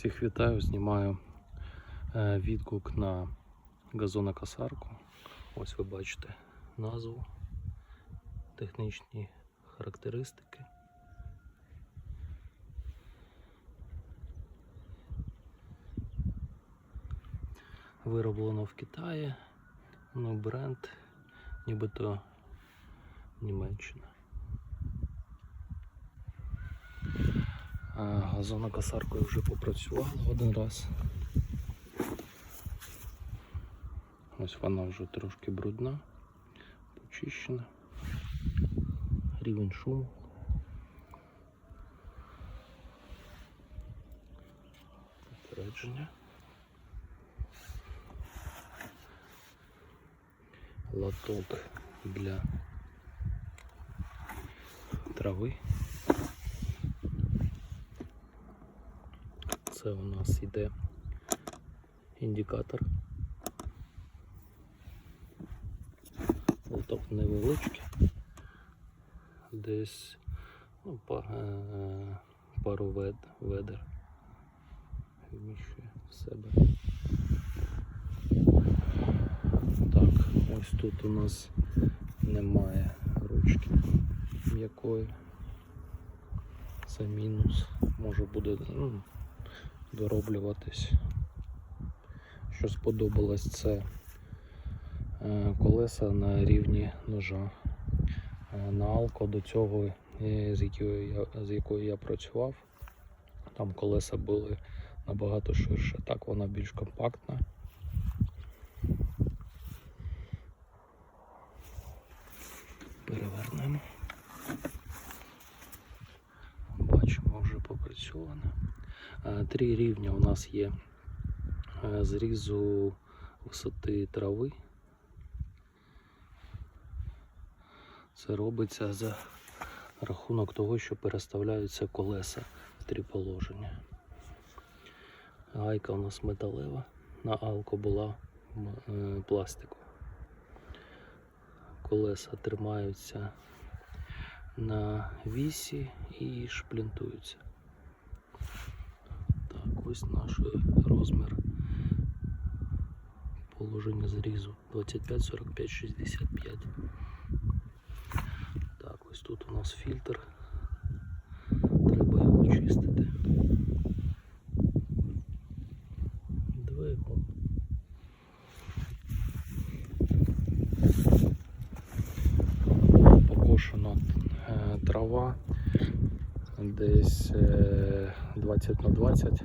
Всіх вітаю, знімаю е, відгук на газонокосарку. Ось ви бачите назву, технічні характеристики. Вироблено в Китаї, ну бренд нібито Німеччина. Газонокосаркою вже попрацювала один раз. Ось вона вже трошки брудна, почищена. Рівень шуму. Попередження. Лоток для трави. Це у нас йде індикатор. Лоток невеличкий. Десь ну, е, пару вед, ведер вміщує в себе. Так, ось тут у нас немає ручки м'якої. Це мінус. Може буде ну, дороблюватись. Що сподобалось, це е, колеса на рівні ножа. Е, На Алко до цього, е, з якою я, з якою я працював, там колеса були набагато ширше. Так вона більш компактна. Перевернемо. Бачимо, вже попрацьовано. Е, Три рівня у нас є е, зрізу висоти трави. Це робиться за рахунок того, що переставляються колеса в три положення. Гайка у нас металева, на алко була е, пластикова. Колеса тримаються на вісі і шплінтуються. Ось наш розмір положення зрізу 25, 45, 65. Так, ось тут у нас фільтр. Треба його чистити. Двигун. Покошена е, трава десь е, 20 на 20.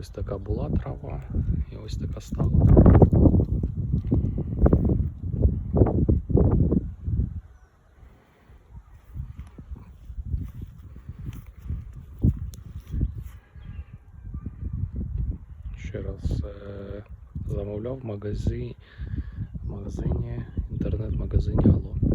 Ось така була трава і ось така стала трава. Ще раз е, замовляв в магазині, магазині інтернет-магазині Алло.